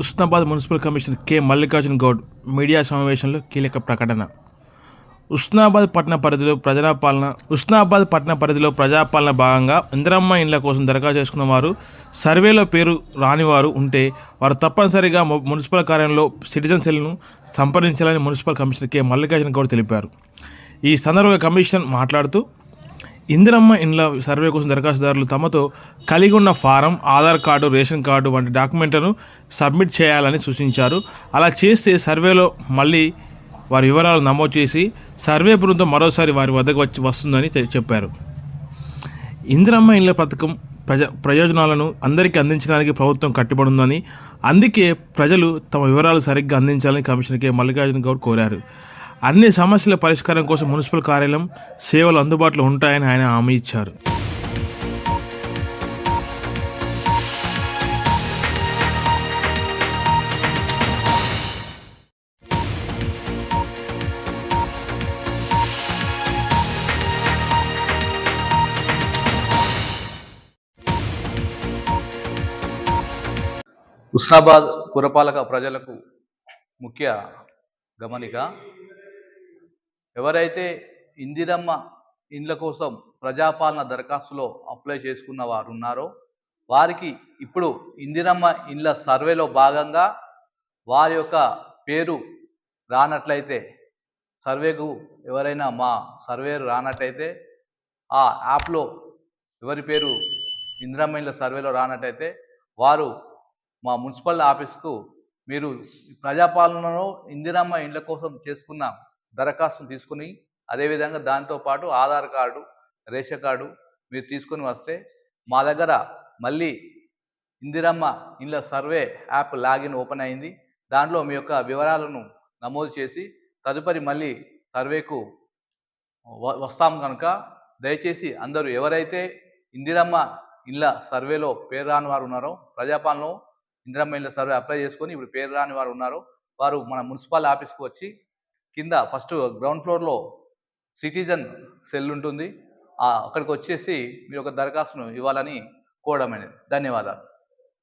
Husnabad municipal commissioner K. Mallikarjun Goud media సమావేశంలో కీలక ప్రకటన. ఉస్నాబాద్ పట్టణ పరిధిలో ప్రజాపాలన ఉస్నాబాద్ పట్టణ పరిధిలో ప్రజాపాలన భాగంగా ఇందిరమ్మ ఇండ్ల కోసం దరఖాస్తు చేసుకున్న వారు సర్వేలో పేరు రానివారు ఉంటే వారు తప్పనిసరిగా మున్సిపల్ కార్యాలయంలో సిటిజన్ సెల్ను సంప్రదించాలని municipal commissioner K. Mallikarjuna Goud తెలిపారు. ఈ సందర్భంగా కమిషన్ మాట్లాడుతూ ఇందిరమ్మ ఇండ్ల సర్వే కోసం దరఖాస్తుదారులు తమతో కలిగి ఉన్న form Aadhaar card ration card వంటి డాక్యుమెంట్లను సబ్మిట్ చేయాలని సూచించారు. అలా చేస్తే సర్వేలో మళ్ళీ వారి వివరాలు నమోదు చేసి సర్వే బృందం మరోసారి వారి వద్దకు వచ్చి వస్తుందని చెప్పారు. ఇందిరమ్మ ఇండ్ల పథకం ప్రజ ప్రయోజనాలను అందరికీ అందించడానికి ప్రభుత్వం కట్టుబడుందని అందుకే ప్రజలు తమ వివరాలు సరిగ్గా అందించాలని కమిషనర్ కె. మల్లికార్జున గౌడ్ కోరారు. అన్ని సమస్యల పరిష్కారం కోసం మున్సిపల్ కార్యాలయం సేవలు అందుబాటులో ఉంటాయని ఆయన హామీ ఇచ్చారు. హుస్నాబాద్ పురపాలక ప్రజలకు ముఖ్య గమనిక ఎవరైతే ఇందిరమ్మ ఇండ్ల కోసం ప్రజాపాలన దరఖాస్తులో అప్లై చేసుకున్న వారు ఉన్నారో వారికి ఇప్పుడు ఇందిరమ్మ ఇండ్ల సర్వేలో భాగంగా వారి యొక్క పేరు రానట్లయితే సర్వేకు ఎవరైనా మా సర్వేరు రానట్టయితే ఆ యాప్లో ఎవరి పేరు ఇందిరమ్మ ఇండ్ల సర్వేలో రానట్టయితే వారు మా మున్సిపల్ ఆఫీస్కు మీరు ప్రజాపాలనలో ఇందిరమ్మ ఇండ్ల కోసం చేసుకున్న దరఖాస్తును తీసుకుని అదేవిధంగా దాంతోపాటు ఆధార్ కార్డు రేషన్ కార్డు మీరు తీసుకొని వస్తే మా దగ్గర మళ్ళీ ఇందిరమ్మ ఇండ్ల సర్వే యాప్ లాగిన్ ఓపెన్ అయింది. దాంట్లో మీ యొక్క వివరాలను నమోదు చేసి తదుపరి మళ్ళీ సర్వేకు వస్తాం కనుక దయచేసి అందరూ ఎవరైతే ఇందిరమ్మ ఇళ్ళ సర్వేలో పేరు రాని వారు ఉన్నారో ప్రజాపాలనలో ఇందిరమ్మ ఇళ్ళ సర్వే అప్లై చేసుకొని ఇప్పుడు పేరు రాని వారు ఉన్నారో వారు మన మున్సిపల్ ఆఫీస్కి వచ్చి కింద ఫస్ట్ గ్రౌండ్ ఫ్లోర్లో సిటిజన్ సెల్ ఉంటుంది. అక్కడికి వచ్చేసి మీరు ఒక దరఖాస్తును ఇవ్వాలని కోరడమైనది ధన్యవాదాలు.